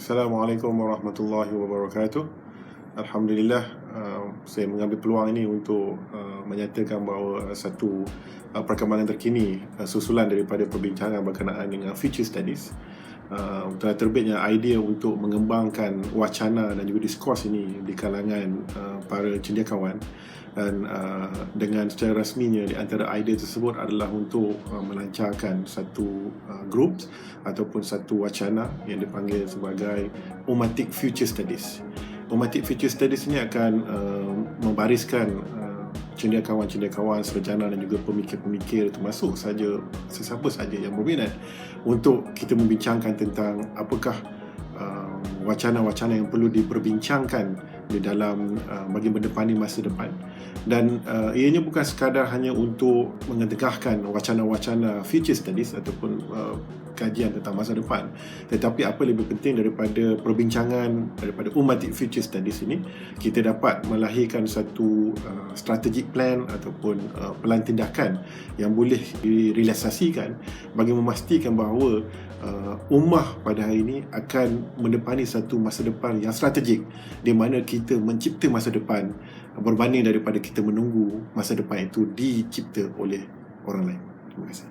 Assalamualaikum warahmatullahi wabarakatuh. Alhamdulillah uh, saya mengambil peluang ini untuk uh, menyatakan bahawa satu uh, perkembangan terkini uh, susulan daripada perbincangan berkenaan dengan future studies uh, telah terbitnya idea untuk mengembangkan wacana dan juga diskurs ini di kalangan uh, para cendekiawan dan uh, dengan secara rasminya di antara idea tersebut adalah untuk uh, melancarkan satu uh, group ataupun satu wacana yang dipanggil sebagai Umatic Future Studies. Umatic Future Studies ini akan uh, membariskan uh, cendekiawan-cendekiawan, serjana dan juga pemikir-pemikir termasuk saja sesiapa saja yang berminat untuk kita membincangkan tentang apakah wacana-wacana yang perlu diperbincangkan di dalam uh, bagi mendepani masa depan. Dan uh, ianya bukan sekadar hanya untuk mengedekahkan wacana-wacana future studies ataupun uh, kajian tentang masa depan tetapi apa lebih penting daripada perbincangan daripada umatic future studies ini kita dapat melahirkan satu uh, strategic plan ataupun uh, pelan tindakan yang boleh direalisasikan bagi memastikan bahawa uh, ummah pada hari ini akan mendepani satu masa depan yang strategik di mana kita mencipta masa depan berbanding daripada kita menunggu masa depan itu dicipta oleh orang lain. Terima kasih.